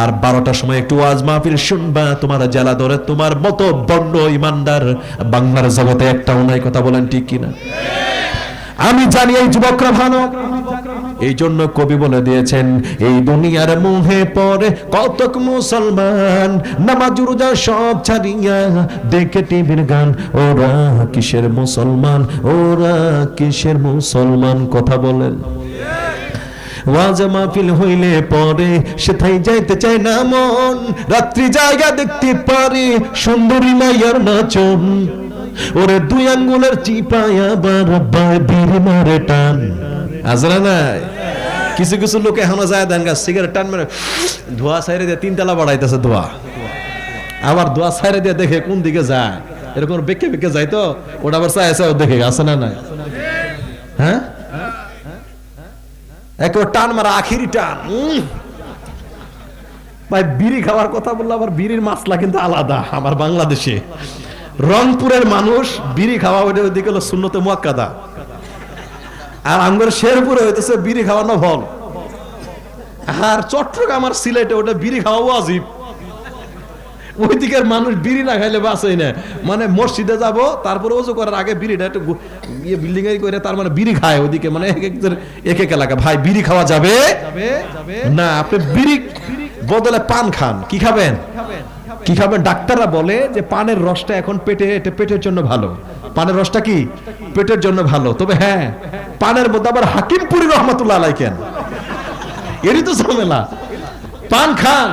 আর বারোটার সময় একটু ওয়াজ মাহফিল শুনবা, তোমার জেলা ধরে, তোমার মতো বন্ড ইমানদার বাংলার জগতে একটাও নাই কথা বলেন ঠিক কিনা? আমি জানি এই যুবকরা ভালো। এই জন্য কবি বলে দিয়েছেন, এই দুনিয়ার মুহে পরে কতক মুসলমান, নামাজ, রোজা সব ছাড়িয়া দেখে টিভির গান, ওরা কিসের মুসলমান, ওরা কিসের মুসলমান কথা বলেন। ওয়াজ মাহফিল হইলে পরে সেথাই যাইতে চায় না মন। রাত্রি জায়গা দেখতে পারে সুন্দরী মাইয়ার নাচন। ওরে দুই আঙ্গুলের চিপায় আবার বিড়ি মারে টান। আজরা নাই? কিছু কিছু লোক এখনও যায় দেন গা, সিগারেট টান মানে ধোয়া সাইরে দিয়ে তিন তিনতলা বাড়াইতেছে ধোয়া। আবার ধোয়া সাইরে দিয়ে দেখে কোন দিকে যায়। এরকম বেঁকে বেঁকে যায় তো, ওটা আবার চায় চায় দেখে, আছে না নাই? হ্যাঁ? একেবারে টান মারা আখিরি টান ভাই, বিড়ি খাওয়ার কথা বললে আবার বিড়ির মাছলা কিন্তু আলাদা, আমার বাংলাদেশে। রংপুরের মানুষ বিড়ি খাওয়া ওইটা ওইদিকে হলো শূন্যতে মুয়াক্কাদা। আর আমার শেরপুরে হইতেছে বিড়ি খাওয়ানো ভল। আর চট্টগ্রাম আর সিলেটে ওটা বিড়ি খাওয়া আজিব ওই দিকের মানুষ বিড়ি না খাইলে বাঁচে না। মানে মসজিদে যাব তারপরে ওজু করার আগে বিড়িটা একটু ইয়ে বিল্ডিং এ করে তার মানে বিড়ি খায় ওদিকে। মানে এক একজন এক এক এলাকা। ভাই বিড়ি খাওয়া যাবে? না আপনি বিড়ি বদলে পান খান। কি খাবেন? কি খাবেন? ডাক্তাররা বলে যে পানের রসটা এখন পেটে এটা পেটের জন্য ভালো। পানের রসটা কি? পেটের জন্য ভালো। তবে হ্যাঁ পানের মধ্যে আবার হাকিমপুরি রহমতুল্লাহ আলাই কেন? এরই তো ঝামেলা। পান খান,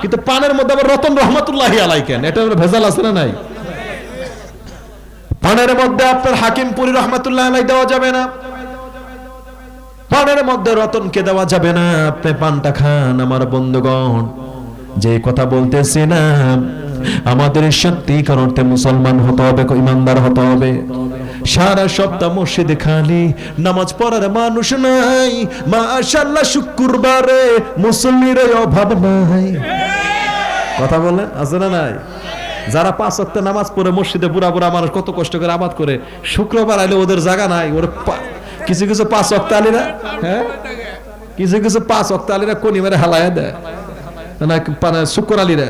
কিন্তু পানের মধ্যে আবার রতন রহমতুল্লাহ আলাই কেন? এটা ভেজাল আছে না নাই? পানের মধ্যে আপনার হাকিমপুরি রহমতুল্লাহ আলাই দেওয়া যাবে না। পানের মধ্যে রতনকে দেওয়া যাবে না। আপনি পানটা খান, আমার বন্ধুগণ। যে কথা বলতেছি না আমাদের সত্যিকার অর্থে মুসলমান হতে হবে, ইমানদার হতে হবে। সারা সপ্তাহ মসজিদে খালি, নামাজ পড়ার মানুষ নাই। মাশাল্লাহ শুক্রবারে মুসল্লির অভাব নাই। কথা বলে আছে না নাই? যারা পাঁচ ওয়াক্ত নামাজ পড়ে মসজিদে বুড়া বুড়া মানুষ কত কষ্ট করে আবাদ করে, শুক্রবার আইলে ওদের জায়গা নাই। ওর কিছু কিছু পাঁচ ওয়াক্ত আলীরা হ্যাঁ? কিছু কিছু পাঁচ ওয়াক্ত আলীরা কোনি মেরে হালায় দেয়। না শুক্র আলীরা।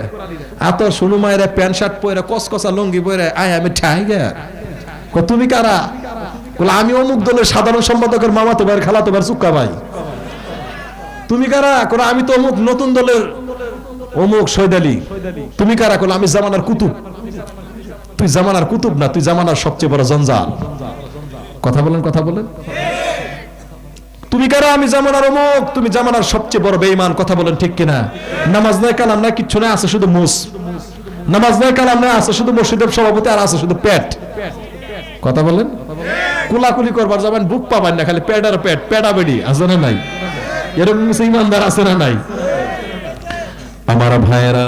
এত শুনু মায়েরা প্যান্ট শার্ট পরে কসকসা লঙ্গি পরে আয় আমি ঠাই গে কো তুমি কারা? বলে, আমি অমুক দলের সাধারণ সম্পাদকের মামা, তোমার খালা, তোমার চুক্কা ভাই। তুমি কারা? করে আমি তো অমুক নতুন দলের অমুক সৈদ আলী। তুমি কারা? করল আমি জামানার কুতুব। তুই জামানার কুতুব না, তুই জামানার সবচেয়ে বড় জঞ্জাল। কথা বলেন কথা বলেন। তুমি কারা? আমি জামানার অমুক। তুমি জামানার সবচেয়ে বড় বেঈমান। কথা বলেন, ঠিক কিনা? নামাজ নাই, কালাম নাই, কিচ্ছু নাই, আছে শুধু মুস। নামাজ নাই, কালাম নাই, আছে শুধু মসজিদের সভাপতি, আর আছে শুধু পেট। কথা বলেন? কুলাকুলি করবার যাবেন বুক পাবেন না খালি পেট আর পেট, পেটা বেডি আছে না নাই? এরকম ইমানদার আছে না নাই? আমার ভাইয়েরা,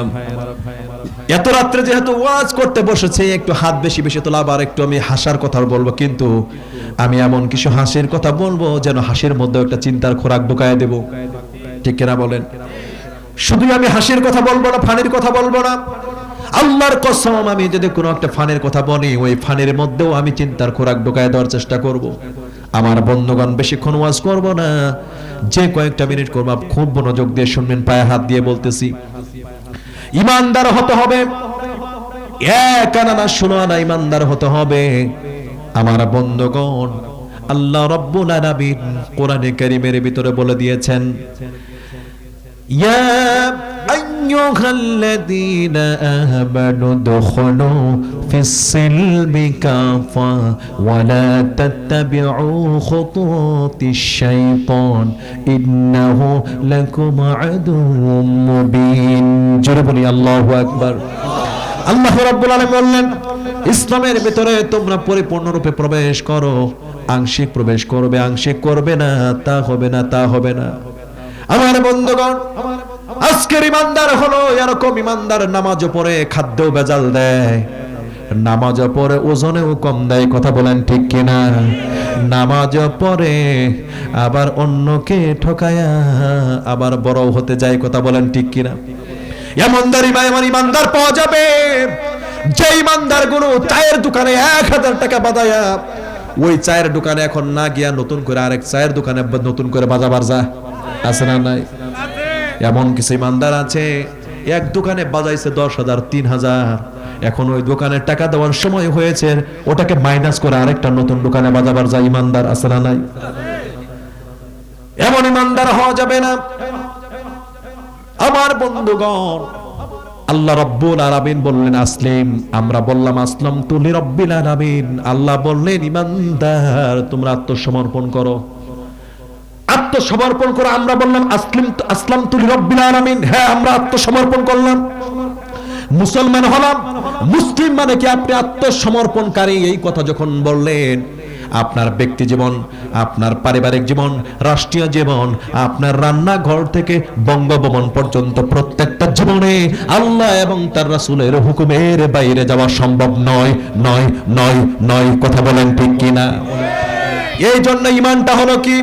এত রাত্রে যেহেতু ওয়াজ করতে বসেছে, একটু হাত বেশি বেশি তোলা, আবার একটু আমি হাসার কথা বলব, কিন্তু আমি এমন কিছু হাসির কথা বলব, যেন হাসির মধ্যে একটা চিন্তার খোরাক ঢুকায় দেব। ঠিক কিনা বলেন? শুধু আমি হাসির কথা বলব না, ফানির কথা বলব না। আল্লাহর কসম, আমি যদি কোনো একটা ফানের কথা বলি, ওই ফানের মধ্যেও আমি চিন্তার খোরাক ঢুকায় দেওয়ার চেষ্টা করব। আমার বন্ধুগণ বেশিক্ষণ ওয়াজ করব না। যে কয়েকটা মিনিট করব খুব মনোযোগ দিয়ে শুনবেন, পায়ে হাত দিয়ে বলতেছি। ইমানদার হতে হবে। এক আনা শোনো না ইমানদার হতে হবে। আমার বন্ধুগণ, আল্লাহ রব্বুল আলামিন কোরআনে কারীমের ভিতরে বলে দিয়েছেন, ইয়া আইয়ুহাল্লাযীনা আমানু দুখুলু ফিস-সিলমি কাফা ওয়া লা তাত্তাবি'উ খুতুতিশ শাইতান ইন্নাহু লাকুম আদুউম মুবিন জোরে বলি আল্লাহু আকবার আল্লাহ রাব্বুল আলামিন বললেন, ইসলামের ভিতরে তোমরা পরিপূর্ণরূপে প্রবেশ করো। আংশিক প্রবেশ করবে, আংশিক করবে না, তা হবে না, তা হবে না। আমার বন্ধুগণ আজকের ইমানদার হলো, এরকম ইমানদার নামাজও পড়ে, খাদ্যও বেজাল দেয়। নামাজ পরে ওজনেও কম দেয়, কথা বলেন ঠিক কিনা? নামাজ পরে আবার অন্যকে ঠকায়া, আবার বড় হতে যায়, কথা বলেন ঠিক কিনা? ইমানদার ইমান ইমানদার পাওয়া যাবে, যে ইমানদারগুলো চায়ের দোকানে এক হাজার টাকা বাদায়া ওই চায়ের দোকানে এখন না গিয়া নতুন করে আরেক চায়ের দোকানে নতুন করে বাজাবার যা আছে না নাই? এমন কিছু ইমানদার আছে, এক দোকানে বাজাইছে দশ হাজার, তিন হাজার। এখন ওই দোকানে টাকা দেওয়ার সময় হয়েছে, ওটাকে মাইনাস করে আরেকটা নতুন দোকানে বাজাবার যায় ইমানদার আছে না নাই? এমন ইমানদার হওয়া যাবে না। আমার বন্ধুগণ, আল্লাহ রব্বুল আলামিন বললেন, আসলিম। আমরা বললাম আসলাম তুলি রব্বিল আলামিন। আল্লাহ বললেন, ইমানদার, তোমরা আত্মসমর্পণ করো। আত্মসমর্পণ করো আমরা বললাম, আসলিম আসলাম তুলি রব্বিল আলামিন। হ্যাঁ আমরা আত্মসমর্পণ করলাম। মুসলমান হলাম। মুসলিম মানে কি? আপনি আত্মসমর্পণকারী। এই কথা যখন বললেন, আপনার ব্যক্তি জীবন, আপনার পারিবারিক জীবন, রাষ্ট্রীয় জীবন, আপনার রান্নাঘর থেকে বঙ্গভবন পর্যন্ত প্রত্যেকটা জীবনে আল্লাহ এবং তার রাসূলের হুকুমের বাইরে যাওয়া সম্ভব নয় নয় নয় নয়। কথা বলেন ঠিক কিনা? এই জন্য ইমানটা হলো কি?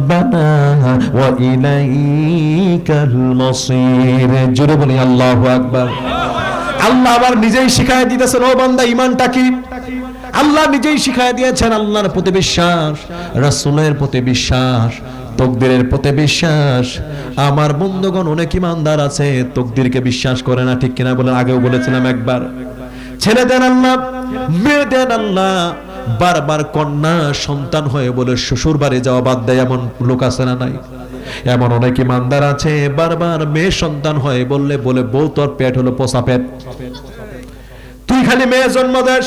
রব্বানা ওয়া ইলাইকাল মাসির জোরে বলি, আল্লাহু আকবার। আল্লাহ আবার নিজেই শিখায় দিতেছেন, ও বান্দা ইমানটা কি? আল্লাহ নিজেই শিখায় দিয়েছেন, আল্লাহর প্রতি বিশ্বাস, রাসূলের প্রতি বিশ্বাস, তকদিরের প্রতি বিশ্বাস। আমার বন্ধুগণ অনেক ইমানদার আছে, তকদিরকে বিশ্বাস করে না, ঠিক কিনা বলে আগেও বলেছিলাম একবার। ছেলে দেন আল্লাহ মেয়ে দেন আল্লাহ। বারবার কন্যা সন্তান হয়ে বলে শ্বশুর বাড়ি যাওয়া বাদ দেয়, এমন লোক আছে না নাই? এমন অনেক ইমানদার আছে, বারবার মেয়ে সন্তান হয় বললে, বলে বউ তোর পেট হলো পোষা পেট। তুই খালি মেয়ে জন্ম দেশ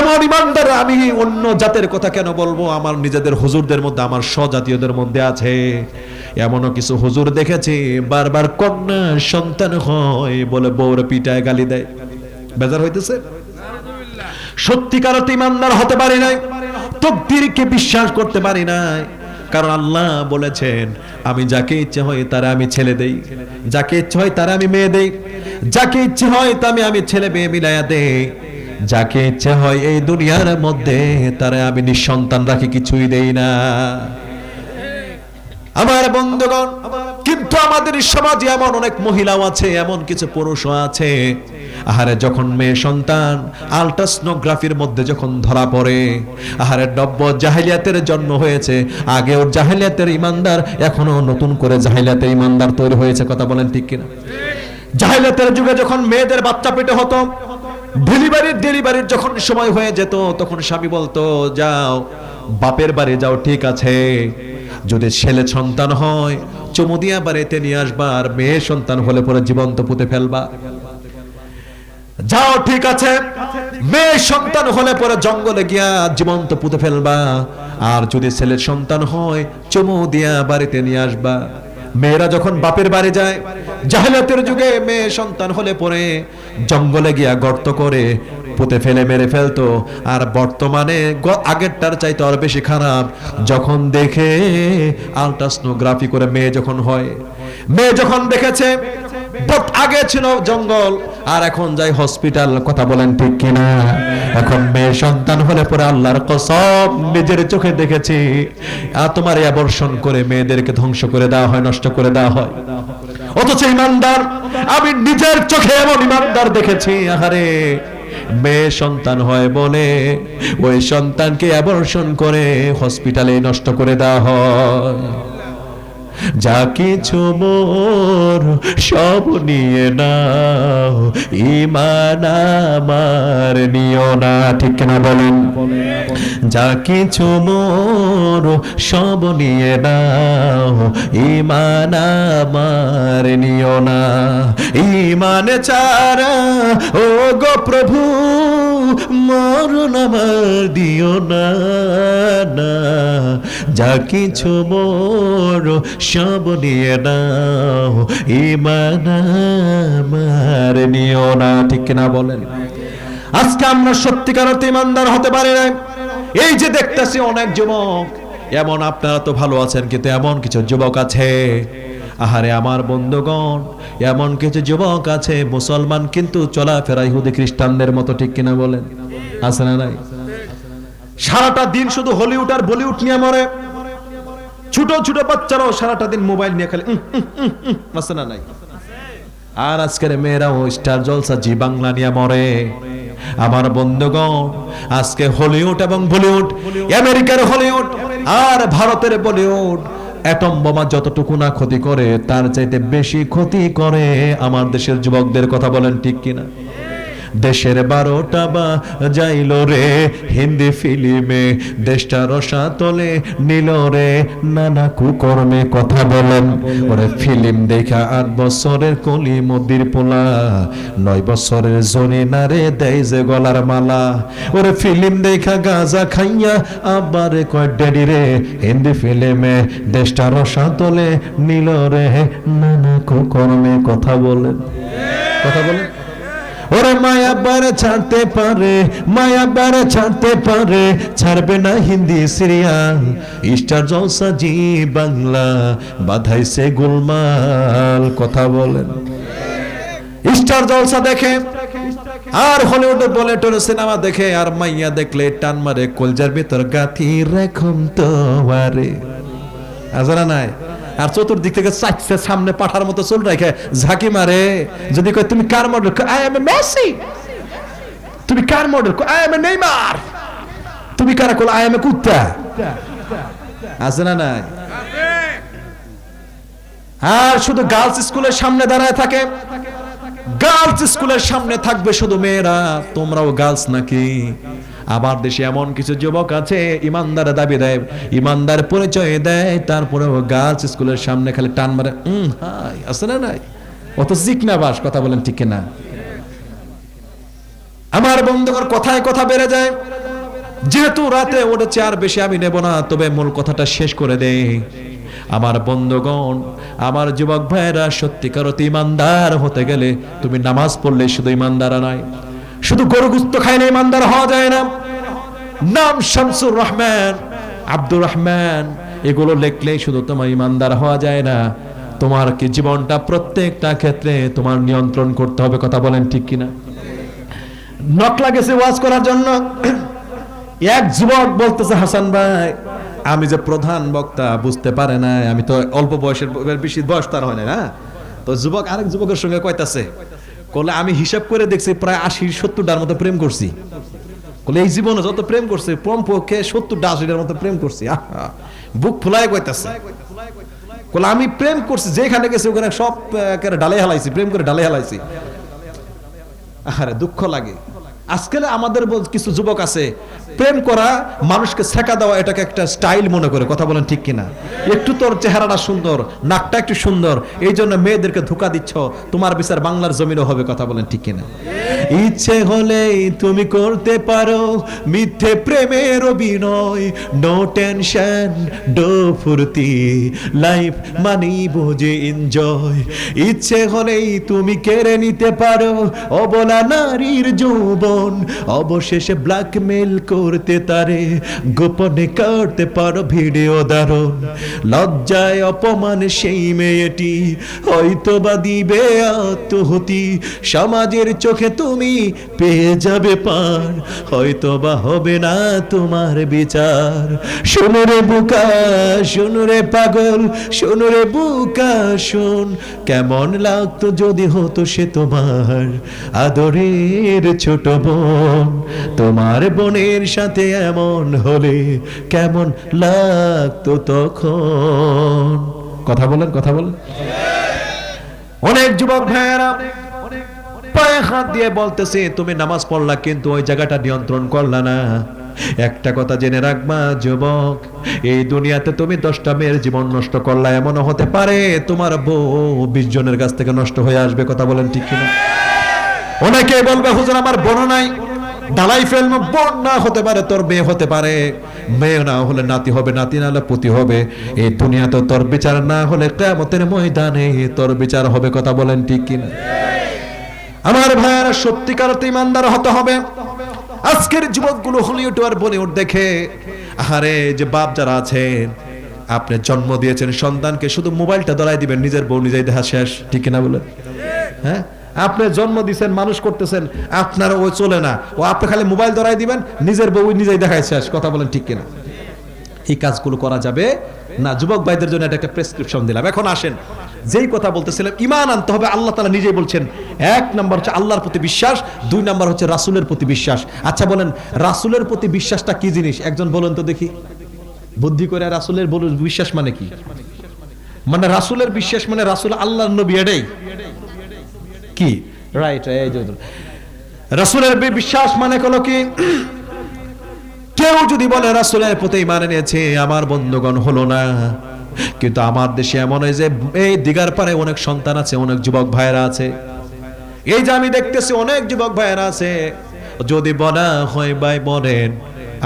এমন ইমানদার, আমি অন্য জাতের কথা কেন বলব? আমার নিজেদের হুজুরদের মধ্যে, আমার স্বজাতীয়দের মধ্যে আছে। এমনও কিছু হুজুর দেখেছি, বারবার কন্যা সন্তান হয় বলে বউরে পিটায় গালি দেয়। বেজার হইতেছে? সত্যিকার ইমানদার হতে পারি নাই, তকদিরকে বিশ্বাস করতে পারি নাই। কারণ আল্লাহ বলেছেন, আমি যাকে ইচ্ছে হয় তারা আমি ছেলে দেই, যাকে ইচ্ছে হয় তারা আমি মেয়ে দেই, যাকে ইচ্ছে হয় তা আমি আমি ছেলে মেয়ে মিলাইয়া দেই, যাকে ইচ্ছে হয় এই দুনিয়ার মধ্যে তারা আমি নিঃসন্তান রাখি কিছুই দেই না। আমার বন্ধুগণ কিন্তু আমাদের সমাজে এমন অনেক মহিলাও আছে, এমন কিছু পুরুষও আছে। আহারে, যখন মেয়ে সন্তান আলট্রাসনোগ্রাফির মধ্যে যখন ধরা পড়ে, আহারে, নব্য জাহিলিয়াতের জন্ম হয়েছে। আগে ওর জাহিলিয়াতের ইমানদার, এখনও নতুন করে জাহিলিয়াতের ইমানদার তৈরি হয়েছে, কথা বলেন ঠিক কিনা? জাহিলিয়াতের যুগে যখন মেয়েদের বাচ্চা পেটে হতো, ডেলিভারির ডেলিভারির যখন সময় হয়ে যেত, তখন স্বামী বলতো, যাও, বাপের বাড়ি যাও, ঠিক আছে। যদি ছেলে সন্তান হয় চমুদিয়া বাড়িতে নিয়ে আসবা আর মেয়ে সন্তান হলে পরে জীবন্ত পুঁতে ফেলবা। যাও, ঠিক আছে। মেয়ে সন্তান হলে পরে জঙ্গলে গিয়া জীবন্ত পুঁতে ফেলবা। আর যদি ছেলের সন্তান হয় চমু দিয়া বাড়িতে নিয়ে আসবা। মেয়েরা যখন বাপের বাড়ি যায়, জাহেলাতের যুগে মেয়ে সন্তান হলে পরে জঙ্গলে গিয়া গর্ত করে পুঁতে ফেলে মেরে ফেলতো। আর বর্তমানে আগেরটার চাইতে আরও বেশি খারাপ। যখন দেখে আলট্রাসনোগ্রাফি করে মেয়ে যখন হয়, মেয়ে যখন দেখেছে আগে ছিল জঙ্গল। আর এখন যাই হসপিটাল, কথা বলেন ঠিক কিনা? এখন মেয়ে সন্তান হলে পরে আল্লাহর কসম নিজের চোখে দেখেছি। আর তোমার অ্যাবর্ষণ করে মেয়েদেরকে ধ্বংস করে দেওয়া হয়, নষ্ট করে দেওয়া হয়। অথচ ইমানদার, আমি নিজের চোখে এমন ইমানদার দেখেছি, আহারে। মেয়ে সন্তান হয় বলে। ওই সন্তানকে অ্যাবর্ষণ করে হসপিটালে নষ্ট করে দেওয়া হয়। যা কিছু মোর সব নিয়ে নাও। ইমান আমার নিও না, ঠিক না বলেন? যা কিছু মোর সব নিয়ে নাও ইমান আমার নিও না। ইমান চারা ও গো প্রভু মরণ আমার দিও না না। যা কিছু মোর সব নিয়ে নাও, ইমান আমার নিও না। ঠিক না বলেন? আজকে আমরা সত্যিকার অর্থে ইমানদার হতে পারি না এই যে দেখতেছি অনেক যুবক, এমন আপনারা তো ভালো আছেন, কিন্তু এমন কিছু যুবক আছে আহারে আমার বন্ধুগণ, এমন কিছু যুবক আছে, মুসলমান কিন্তু চলাফেরা ইহুদি খ্রিস্টানদের মতো, ঠিক কিনা বলেন? আছে না নাই? সারাটা দিন শুধু হলিউড আর বলিউড নিয়ে মরে। ছোট ছোট বাচ্চারাও সারাটা দিন মোবাইল নিয়ে খালি। আছে না নাই? আর আজকের মেয়েরাও স্টার জলসা জি বাংলা নিয়ে মরে। আমার বন্ধুগণ, আজকে হলিউড এবং বলিউড, আমেরিকার হলিউড আর ভারতের বলিউড অ্যাটম বোমা যতটুকু না ক্ষতি করে, তার চাইতে বেশি ক্ষতি করে আমার দেশের যুবকদের, কথা বলেন ঠিক কিনা? দেশের বারোটা বা যাইল রে। হিন্দি ফিল্মে দেশটা রসা তোলে নিল রে। নানা কুকর্মে কথা বলেন। ওরে ফিল্ম দেখা আট বছরের কলি মদির পোলা। নয় বছরের জনি না রে দেয় যে গলার মালা। ওরে ফিল্ম দেখা গাজা খাইয়া আবার কয় ড্যাডি রে। হিন্দি ফিল্মে দেশটা রসা তোলে নিল রে। নানা কুকর্মে কথা বলেন। কথা বলেন। ওরে মায়া বারে ছাড়তে পারে, মায়া বারে ছাড়তে পারে, ছাড়বে না Hindi serial. Star Jalsha Zee Bangla, বাধাইছে গোলমাল, কথা বলেন। স্টার জলসা দেখে, আর হলিউডে বলে টোলে সিনেমা দেখে, আর মাইয়া দেখলে টান মারে, কলজার ভিতর গাথি রেখম তো আজানা নাই? আর চতুর্দিক থেকে চাইছে সামনে পাঠার মতো চুল রেখে, ঝাঁকি মারে। যদি কয়, তুমি কার মডেল আই এম মেসি তুমি কার মডেল আই এম নেইমার তুমি কারা? কল আই এম কুত্তা। আছে না নাই? আর শুধু গার্লস স্কুলের সামনে দাঁড়ায় থাকে। গার্লস স্কুলের সামনে থাকবে শুধু মেয়েরা। তোমরাও গার্লস নাকি? আবার দেশে এমন কিছু যুবক আছে, ইমানদার দাবি দেয়, ইমানদার পরিচয় দেয় তারপরে গার্লস স্কুলের সামনে খালি টান মারে, উম, হাই, আছে না নাই? অত জিকনা বাস, কথা বলেন ঠিক না আমার বন্ধুকর কথায় কথা বেড়ে যায়। যেহেতু রাতে উঠেছে আর বেশি আমি নেব না, তবে মূল কথাটা শেষ করে দেই। আমার বন্ধুগণ, আমার যুবক ভাইয়েরা, সত্যিকার ইমানদার হতে গেলে তুমি নামাজ পড়লে শুধু ইমানদার নয় শুধু গরু গুস্ত না ইমানদার হওয়া যায় না। নাম শামসুর রহমান। আব্দুর রহমান, এগুলো লিখলেই শুধু তোমার ইমানদার হওয়া যায় না। তোমার কি জীবনটা প্রত্যেকটা ক্ষেত্রে তোমার নিয়ন্ত্রণ করতে হবে কথা বলেন ঠিক কিনা? নকলা গেছে ওয়াজ করার জন্য। এক যুবক বলতেছে, হাসান ভাই, আমি যে প্রধান বক্তা বুঝতে পারে না আমি তো অল্প বয়সের, বেশি বয়স তার হয় না না তো যুবক আরেক যুবকের সঙ্গে কয়তাছে কলে আমি হিসাব করে দেখছি প্রায় আশি, সত্তরটার মতো প্রেম করছি। কলে এই জীবনে যত প্রেম করছে পম পক্ষে সত্তরটা, আশিটার মতো প্রেম করছি। বুক ফুলাই কইতাছে। কলে আমি প্রেম করছি, যেখানে গেছি ওখানে সব ডালে হালাইছি, প্রেম করে ডালে হালাইছি। আরে দুঃখ লাগে। আজকাল আমাদের কিছু যুবক আছে প্রেম করা, মানুষকে শেখা দেওয়া, এটাকে একটা স্টাইল মনে করে, কথা বলেন ঠিক কিনা? একটু তোর চেহারাটা সুন্দর, নাকটা একটু সুন্দর এই জন্য মেয়েদেরকে ধোকা দিচ্ছ, তোমার বিচার বাংলার জমিনও হবে, কথা বলেন ঠিক কিনা? ইচ্ছে হলেই তুমি করতে পারো, মিথ্যে প্রেমের অভিনয় নো টেনশন ডো ফুর্তি লাইফ মানি বোঝে এনজয় ইচ্ছে হলেই তুমি কেড়ে নিতে পারো, অবলা নারীর যৌবন, অবশেষে ব্ল্যাকমেল করতে তারে, গোপনে করতে পারো ভিডিও দারুণ লজ্জায় অপমান সেই মেয়েটি হয়তো বা দিবে আত্মহতি। সমাজের চোখে তুমি পেয়ে যাবে পার হয়তো বা হবে না তোমার বিচার। শোনো রে বুকা, শোনো রে পাগল, শোনো রে বুকা, শোন, কেমন লাগতো যদি হতো সে তোমার আদরের ছোট বোন। তোমার বোনের সাথে এমন হলে কেমন লাগতো তখন? কথা বলেন কথা বলেন। অনেক যুবক ভাইয়েরা পায়ে হাত দিয়ে বলতেছে, তুমি নামাজ পড়লা, কিন্তু ওই জায়গাটা নিয়ন্ত্রণ করলা না। একটা কথা জেনে রাখবা, যুবক, এই দুনিয়াতে তুমি দশটা মেয়ের জীবন নষ্ট করলা, এমনও হতে পারে তোমার বউ বিশ জনের কাছ থেকে নষ্ট হয়ে আসবে, কথা বলেন ঠিক কিনা? অনেকে বলবে, হুজুর, আমার বোন নাই। ডালাই ফেলব বোন না হতে পারে, তোর মেয়ে হতে পারে। মেয়ে না হলে নাতি হবে, নাতি না হলে পুতি হবে। এই দুনিয়াতে তোর বিচার না হলে কেমতের ময়দানে তোর বিচার হবে, কথা বলেন ঠিক কিনা? আমার ভাইয়ারা, সত্যিকার অর্থে ইমানদার হতে হবে। আজকের যুবকগুলো হলিউড আর বলিউড দেখে আরে যে বাপ যারা আছেন, আপনি জন্ম দিয়েছেন, সন্তানকে শুধু মোবাইলটা ধরাই দিবেন, নিজের বউ নিজেই দেখা শেষ, ঠিক কিনা বলেন? হ্যাঁ? আপনি জন্ম দিছেন, মানুষ করতেছেন, আপনার ওই চলে না। ও আপনি খালি মোবাইল ধরাই দিবেন, নিজের বউ নিজেই দেখায় শেষ, কথা বলেন ঠিক কিনা। এই কাজগুলো করা যাবে না। যুবক ভাইদের জন্য এটা একটা প্রেসক্রিপশন দিলাম। এখন আসেন, যেই কথা বলতেছিলাম, ইমান আনতে হবে, আল্লাহ তালা নিজেই বলছেন, এক নম্বর হচ্ছে আল্লাহর প্রতি বিশ্বাস, দুই নম্বর হচ্ছে রাসুলের প্রতি বিশ্বাস। আচ্ছা বলেন, রাসুলের প্রতি বিশ্বাসটা কি জিনিস? একজন বলেন তো দেখি। বুদ্ধি করে রাসুলের বিশ্বাস মানে কি? মানে রাসুলের বিশ্বাস মানে রাসুল আল্লাহ নবী এটাই। কি? রাইট এই যে রাসুলের বিশ্বাস মানে হলো কি? কেউ যদি বলে, রাসুলের প্রতি মানে নিয়েছে আমার বন্ধুগণ হলো না। কিন্তু আমার দেশে এমন হয় যে, এই দিগার পারে অনেক সন্তান আছে, অনেক যুবক ভাইয়েরা আছে। এই যে আমি দেখতেছি, অনেক যুবক ভাইয়েরা আছে। যদি বলা হয়, ভাই বলেন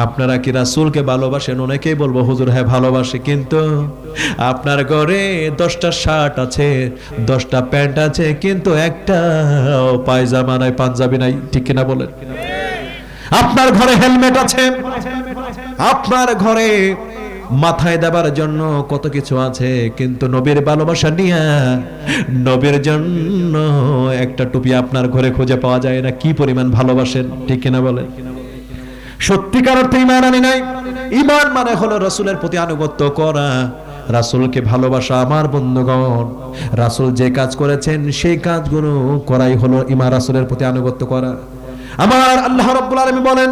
আপনারা কি রাসুলকে ভালোবাসেন? অনেকেই বলব, হুজুর হ্যাঁ ভালোবাসে। কিন্তু আপনার ঘরে দশটা শার্ট আছে, দশটা প্যান্ট আছে, কিন্তু একটা পায়জামা নাই, পাঞ্জাবি নাই। ঠিক কিনা বলেন? আপনার ঘরে হেলমেট আছে, আপনার ঘরে মাথায় দেবার জন্য কত কিছু আছে, কিন্তু নবীর ভালোবাসা নিয়ে নবীর জন্য একটা টুপি আপনার ঘরে খুঁজে পাওয়া যায় না। কি পরিমাণ ভালোবাসেন? ঠিক কিনা বলেন? সত্যিকার অর্থে ইমান আনি নাই। ইমান মানে হলো রসুলের প্রতি আনুগত্য করা। রাসুলকে ভালোবাসা আমার বন্ধুগণ, রাসুল যে কাজ করেছেন সেই কাজগুলো করাই হলো ইমা রাসুলের প্রতি আনুগত্য করা। আমার আল্লাহ রব্বুল আলমী বলেন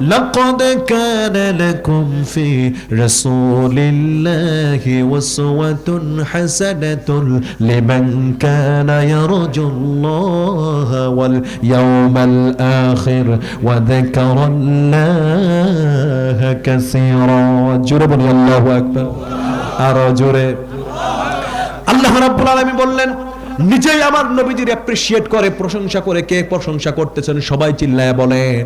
لقد كان لكم في رسول الله أسوة حسنة لمن كان يرجو الله واليوم الآخر وذكر الله كثيرا جربني الله أكبر أرى جرب আল্লাহ রাব্বুল আলামিন বললেন নিজেই আমার নবীজির অ্যাপ্রিশিয়েট করে প্রশংসা করে কে প্রশংসা করতেছেন সবাই চিল্লায় বলেন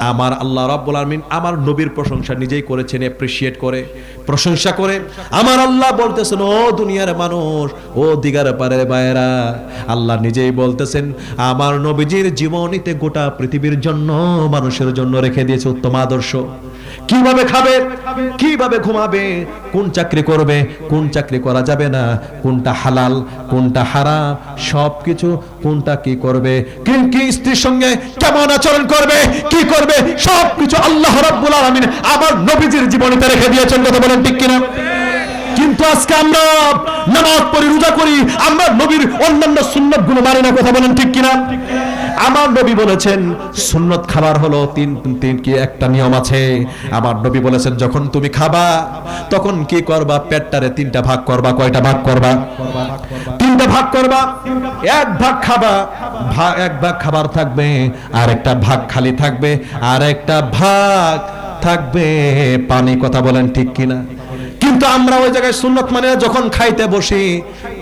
আমার আল্লাহ রাব্বুল আলামিন আমার নবীর প্রশংসা নিজেই করেছেন অ্যাপ্রিশিয়েট করে, প্রশংসা করে। আমার আল্লাহ বলতেছেন, ও দুনিয়ার মানুষ, ও দিগার পারের বায়রা আল্লাহ নিজেই বলতেছেন, আমার নবীজির জীবনীতে গোটা পৃথিবীর জন্য, মানুষের জন্য রেখে দিয়েছে উত্তম আদর্শ। কীভাবে খাবে? কীভাবে ঘুমাবে? কোন চাকরি করবে? কোন চাকরি করা যাবে না? কোনটা হালাল, কোনটা হারাম? সবকিছু কোনটা কি করবে? কি কি স্ত্রীর সঙ্গে কেমন আচরণ করবে? কি করবে? সবকিছু আল্লাহ রাব্বুল আলামিন আমার নবীজির জীবনীতে রেখে দিয়েছেন, কথা বলেন ঠিক কিনা? কিন্তু আজকে আমরা নামাজ পড়ি রোজা করি, আমরা নবীর অন্যান্য সুন্নতগুলো মানি না, কথা বলেন ঠিক কিনা? আমার নবী বলেছেন, সুন্নত খাবার হলো তিন তিন কি একটা নিয়ম আছে। আমার নবী বলেছেন, যখন তুমি খাবা, তখন কি করবা? পেটটারে তিনটা ভাগ করবা, কয়টা ভাগ করবা? তিনটা ভাগ করবা, এক ভাগ খাবা। এক ভাগ খাবার থাকবে আর একটা ভাগ খালি থাকবে আর একটা ভাগ থাকবে। পানি কথা বলেন ঠিক কিনা? কিন্তু আমরা ওই জায়গায় সুন্নত মানে যখন খাইতে বসি,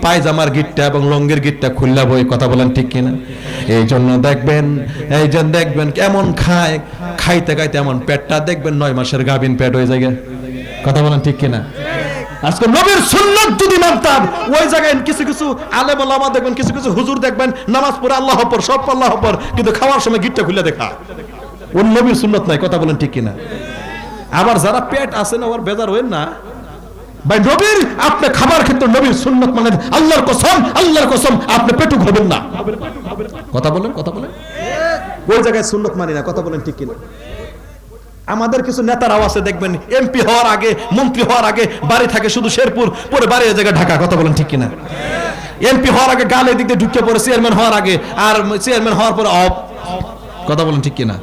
পায়জামার গিটটা এবং লঙ্গের গিটটা খুললা বই, কথা বলেন ঠিক কিনা? এই জন্য দেখবেন, এই জন্য দেখবেন কেমন খায়, খাইতে খাইতে এমন পেটটা, দেখবেন নয় মাসের গাভিন পেট হয়ে যায় কথা বলেন ঠিক কিনা? আজকে নবীর সুন্নাত যদি মানতাম, ওই জায়গায় কিছু কিছু আলেম ওলামা দেখবেন, কিছু কিছু হুজুর দেখবেন, নামাজ পড়ে আল্লাহ পর, সব আল্লাহ পর, কিন্তু খাওয়ার সময় গিটটা খুলে দেখা। ওর নবীর সুন্নত নাই, কথা বলেন ঠিক কিনা? আবার যারা পেট আছে না, ওর বেজার হইন না। ভাই, নবীর আপনি খাবার ক্ষেত্রে নবীর সুন্নত মানে আল্লাহর কসম আল্লাহর কসম, আপনি পেটুক হবেন না। কথা বলেন কথা বলেন। ওই জায়গায় সুন্নত মানি না, কথা বলেন ঠিক কিনা? আমাদের কিছু নেতারাও আছে, দেখবেন এমপি হওয়ার আগে, মন্ত্রী হওয়ার আগে বাড়ি থাকে শুধু শেরপুর, পরে বাড়ি জায়গায় ঢাকা, কথা বলেন ঠিক কিনা? এমপি হওয়ার আগে গালে দিক দিয়ে ঢুকে পড়ে, চেয়ারম্যান হওয়ার আগে, আর চেয়ারম্যান হওয়ার পরে অফ কথা বলেন ঠিক কিনা?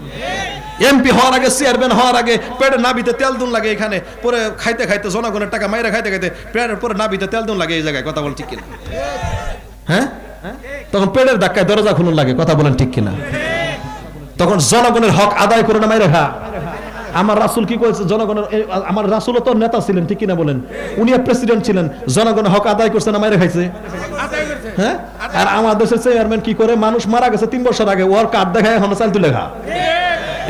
এমপি হওয়ার আগে চেয়ারম্যান হওয়ার আগে পেটে নাবিতে তেল দুন লাগে এখানে। পরে খাইতে খাইতে জনগণের টাকা মাইরা খাইতে খাইতে পেটের পরে নাবিতে তেল দুন লাগে এই জায়গায়, কথা বলেন ঠিক কিনা? হ্যাঁ? তখন পেটের ধাক্কায় দরজা খুলুন লাগে, কথা বলেন ঠিক কিনা? তখন জনগণের হক আদায় করে না, মাইরে খা। আমার রাসুল কি করেছে? জনগণের আমার রাসুল তো নেতা ছিলেন, ঠিক কিনা বলেন? উনি প্রেসিডেন্ট ছিলেন জনগণের হক আদায় করছে না, মাইরে খাইছে? হ্যাঁ? আর আমার দেশের চেয়ারম্যান কি করে? মানুষ মারা গেছে তিন বছর আগে, ওর কার্ড দেখায় এখন চাল তুলে খা।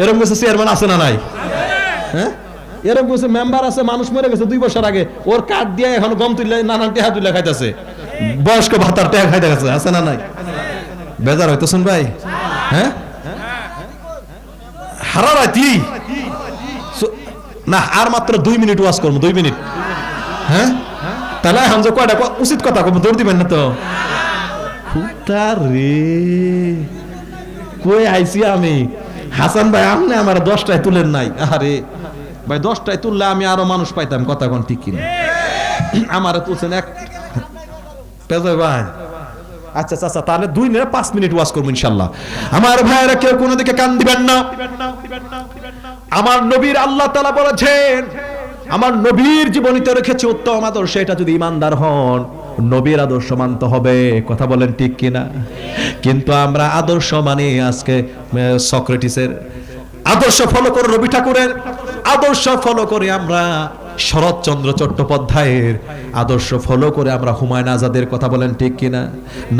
এরকম কিছু চেয়ারম্যান আছে না নাই? হ্যাঁ? এরকম কিছু মেম্বার আছে, মানুষ মরে গেছে দুই বছর আগে, ওর কার্ড দিয়ে এখন গম তুলে, নানান টেহা তুলে খাইতেছে। বয়স্ক ভাতার টেহা খাইতে গেছে, আছে না নাই? বেজার হইতো শুন ভাই? হ্যাঁ? হারা রাতি না, আর মাত্র দুই মিনিট ওয়াজ করব, দুই মিনিট। হ্যাঁ? তাহলে হামজা কয়টা ক- উচিত কথা কব, দৌড় দিবেন না তো? খুঁটা রে। কই আইছি আমি? হাসান ভাই, আপনি আমার দশটায় তুলেন নাই। আরে, ভাই, দশটায় তুললে আমি আরও মানুষ পাইতাম, কথা কোন ঠিক কিনা? আমার তুলছেন এক পেজয় ভাই। আচ্ছা আচ্ছা আচ্ছা তাহলে দুই মিনিট, পাঁচ মিনিট ওয়াজ করব ইনশাল্লাহ। আমার ভাইয়েরা কেউ কোনো দিকে কান দিবেন না। আমার নবীর আল্লাহ তালা বলেছেন, আমার নবীর জীবনীতে রেখেছে উত্তম আদর্শ, এটা যদি ইমানদার হন। নবীর আদর্শ মানতে হবে কথা বলেন ঠিক কিনা? কিন্তু আমরা আদর্শ মানি আজকে সক্রেটিসের। আদর্শ ফলো করে রবি ঠাকুরের। আদর্শ ফলো করে আমরা শরৎচন্দ্র চট্টোপাধ্যায়ের। আদর্শ ফলো করে আমরা হুমায়ুন আজাদের কথা বলেন ঠিক কিনা?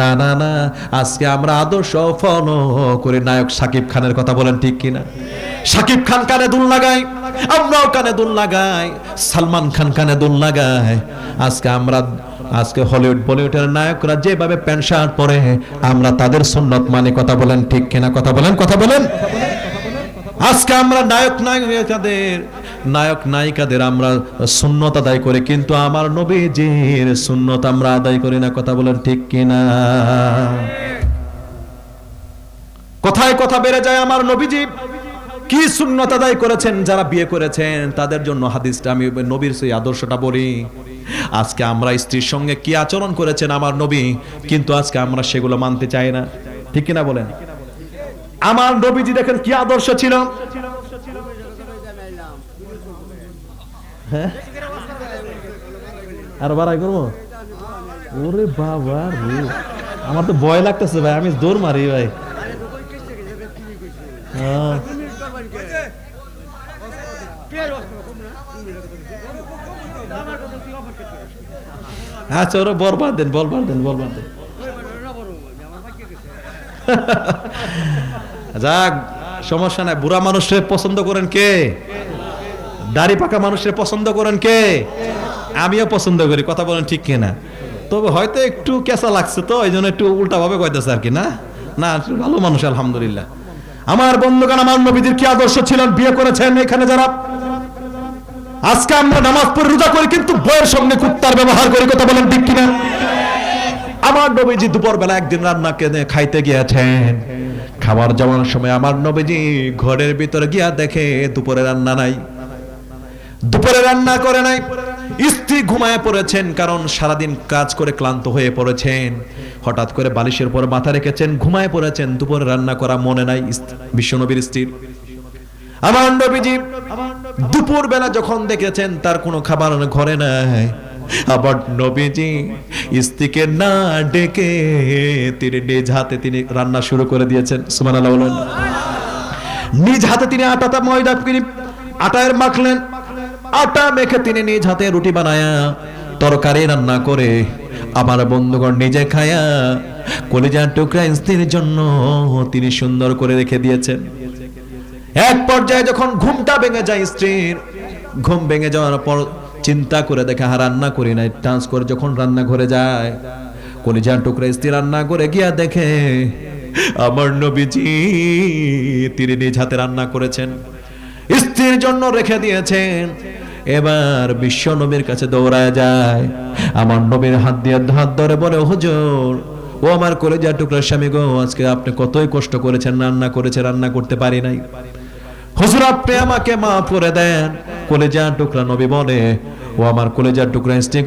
না না না, আজকে আমরা আদর্শ ফলো করে নায়ক সাকিব খানের কথা বলেন ঠিক কিনা? সাকিব খান কানে দুল লাগাই, আমরাও কানে দুল লাগাই, সালমান খান কানে দুল লাগাই। আজকে আমরা আজকে হলিউড, বলিউডের নায়করা যেভাবে প্যান্ট, শার্ট পরে, আমরা তাদের সুন্নত মানে কথা বলেন ঠিক কিনা? কথা বলেন কথা বলেন। আজকে আমরা নায়ক নায়িকাদের নায়ক নায়িকাদের আমরা সুন্নত আদায় করি, কিন্তু আমার নবীজির সুন্নত আমরা আদায় করি না, কথা বলেন ঠিক কিনা? কথায় কথা বেড়ে যায় আমার নবীজি? কি সুন্নত আদায় করেছেন যারা বিয়ে করেছেন? তাদের জন্য হাদিসটা আমি নবীর সেই আদর্শটা বলি। আজকে আমরা স্ত্রীর সঙ্গে কি আচরণ করেছেন আমার নবী? কিন্তু আজকে আমরা সেগুলো মানতে চাই না। ঠিক কিনা বলেন? আমার নবীজি দেখেন কি আদর্শ ছিল? হ্যাঁ? আর বাড়াই করব? ওরে বাবা রে। আমার তো ভয় লাগতেছে ভাই, আমি দৌড় মারি ভাই। হ্যাঁ। আচ্ছা ওরা বরবাদ দেন বলবার দেন বলবার দেন। যাক, সমস্যা নাই। বুড়া মানুষের পছন্দ করেন কে? দাড়ি পাকা মানুষের পছন্দ করেন কে? আমিও পছন্দ করি, কথা বলেন ঠিক কিনা। তবে হয়তো একটু কেঁচা লাগছে তো এই জন্য একটু উল্টা ভাবে কইতেছে আর কি, না? না ভালো মানুষ, আলহামদুলিল্লাহ। আমার বন্ধুগণ, আমার নবীদের কি আদর্শ ছিলেন? বিয়ে করেছেন এখানে যারা? আজকে আমরা নামাজ পড়ে রোজা করি, কিন্তু বইয়ের সঙ্গে কুত্তার ব্যবহার করি, কথা বলেন ঠিক কিনা? আমার নবীজি দুপুর বেলা একদিন রান্না কেনে খাইতে গিয়েছেন। খাবার যাওয়ার সময় আমার নবীজি ঘরের ভিতরে গিয়া দেখে দুপুরে রান্না নাই। দুপুরে রান্না করে নাই। স্ত্রী ঘুমায় পড়েছেন, কারণ সারাদিন কাজ করে ক্লান্ত হয়ে পড়েছেন। হঠাৎ করে বালিশের পর মাথা রেখেছেন, ঘুমায় পড়েছেন। দুপুরে রান্না করা মনে নাই বিশ্বনবীর স্ত্রীর। আমার নবীজি দুপুর বেলা যখন দেখেছেন তার কোনো খাবার ঘরে নাই, আবার নবীজি স্ত্রীকে না ডেকে তিনি নিজ হাতে তিনি রান্না শুরু করে দিয়েছেন, সুবহানাল্লাহ বলেন। নিজ হাতে তিনি আটাটা ময়দা তিনি আটায়ের মাখলেন আটা মেখে তিনি নিজ হাতে রুটি বানায়া তরকারি রান্না করে আমার বন্ধুগণ নিজে খায়া কলিজার টুকরা স্ত্রীর জন্য তিনি সুন্দর করে রেখে দিয়েছেন। এক পর্যায়ে যখন ঘুমটা ভেঙে যায় স্ত্রীর, ঘুম ভেঙে যাওয়ার পর চিন্তা করে দেখে হা রান্না করি নাই। টান্স করে যখন রান্না ঘরে যায়, কলিজার টুকরা স্ত্রী রান্না করে গিয়া দেখে, আমার নবীজি তিনি নিজ হাতে রান্না করেছেন। স্ত্রীর জন্য রেখে দিয়েছেন। এবার বিশ্ব নবীর কাছে দৌড়ায় যায়। আমার নবীর হাত দিয়ে হাত ধরে বলে, হুজুর, ও আমার কলেজার টুকরা স্বামী গো, আজকে আপনি কতই কষ্ট করেছেন, রান্না করেছে, রান্না করতে পারি নাই। হুজুর, আপনি আমাকে মাফ করে দেন। কলেজার টুকরা নবী বলে, ও আমার কলেজার টুকরা স্ত্রী